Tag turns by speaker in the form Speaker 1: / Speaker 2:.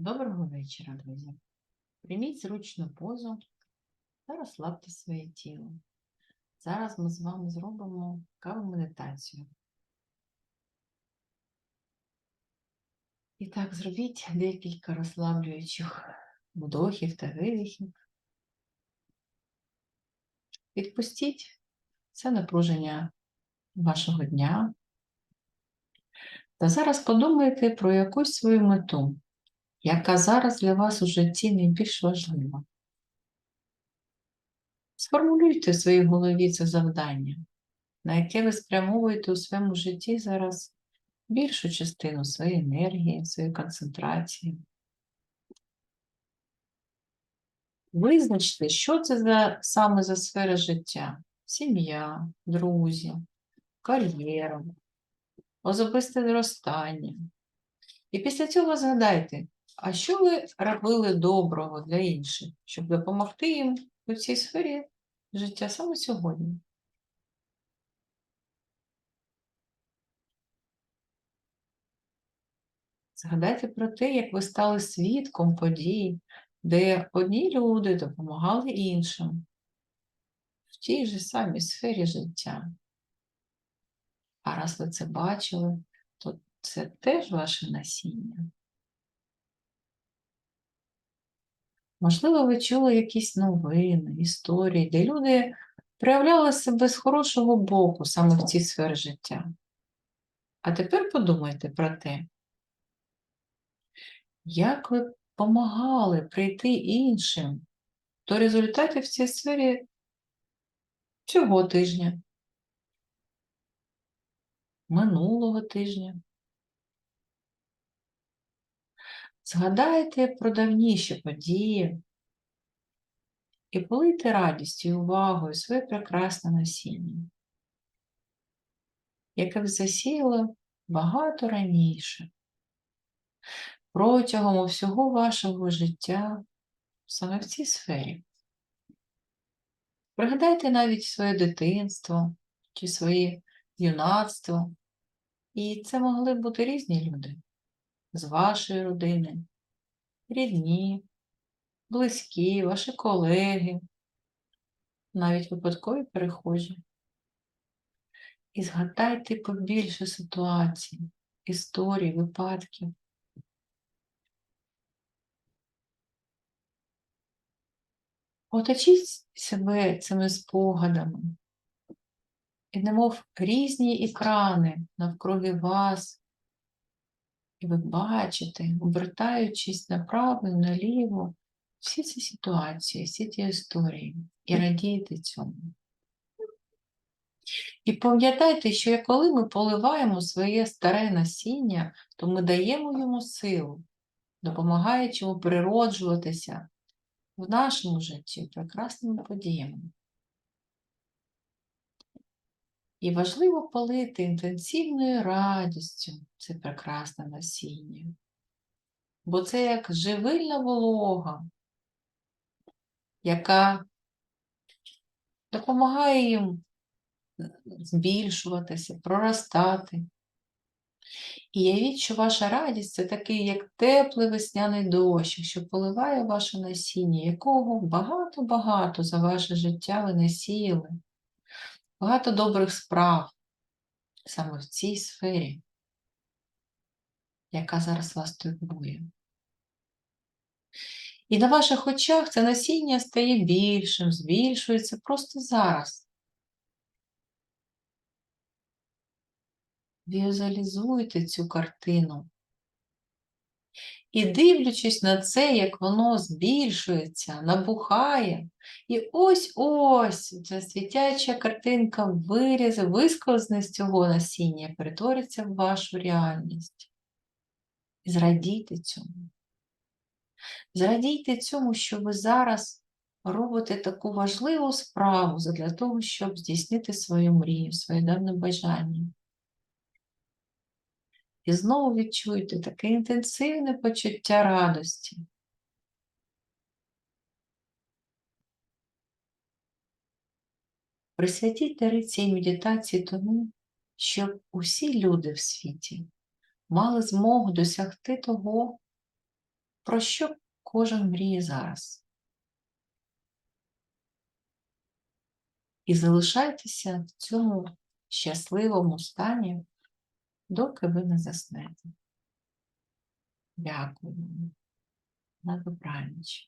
Speaker 1: Доброго вечора, друзі. Прийміть зручну позу та розслабте своє тіло. Зараз ми з вами зробимо каву медитацію. І так, зробіть декілька розслаблюючих вдохів та видихів. Відпустіть це напруження вашого дня. Та зараз подумайте про якусь свою мету яка зараз для вас у житті найбільш важлива. Сформулюйте в своїй голові це завдання, на яке ви спрямовуєте у своєму житті зараз більшу частину своєї енергії, своєї концентрації. Визначте, що це за, саме за сфера життя: сім'я, друзі, кар'єра, особисте зростання. І після цього згадайте, а що ви робили доброго для інших, щоб допомогти їм у цій сфері життя саме сьогодні? Згадайте про те, як ви стали свідком подій, де одні люди допомагали іншим в тій же самій сфері життя. А раз ви це бачили, то це теж ваше насіння. Можливо, ви чули якісь новини, історії, де люди проявляли себе з хорошого боку саме в цій сфері життя. А тепер подумайте про те, як ви допомагали прийти іншим до результатів в цій сфері цього тижня, минулого тижня. Згадайте про давніші події і полийте радістю і увагою своє прекрасне насіння, яке ви засіяли багато раніше, протягом всього вашого життя саме в цій сфері. Пригадайте навіть своє дитинство чи своє юнацтво, і це могли бути різні люди з вашої родини, рідні, близькі, ваші колеги, навіть випадкові перехожі. І згадайте побільше ситуацій, історій, випадків. Оточіть себе цими спогадами. І немов різні екрани навкруги вас, і ви бачите, обертаючись направо і наліво, всі ці ситуації, всі ті історії, і радієте цьому. І пам'ятайте, що коли ми поливаємо своє старе насіння, то ми даємо йому силу, допомагаючи йому природжуватися в нашому житті прекрасними подіями. І важливо полити інтенсивною радістю це прекрасне насіння. Бо це як живильна волога, яка допомагає їм збільшуватися, проростати. І явіть, що ваша радість це такий, як теплий весняний дощ, що поливає ваше насіння, якого багато-багато за ваше життя ви насіяли багато добрих справ саме в цій сфері, яка зараз вас турбує. І на ваших очах це насіння стає більшим, збільшується просто зараз. Візуалізуйте цю картину і дивлячись на це, як воно збільшується, набухає, і ось-ось ця світяча картинка вирізе, висковзне з цього насіння, перетвориться в вашу реальність. І зрадійте цьому. Зрадійте цьому, що ви зараз робите таку важливу справу для того, щоб здійснити свою мрію, своє дане бажання. І знову відчуйте таке інтенсивне почуття радості. Присвятіть дари цій медитації тому, щоб усі люди в світі мали змогу досягти того, Про що кожен мріє зараз? І залишайтеся в цьому щасливому стані, доки ви не заснете. Дякую. На добраніч.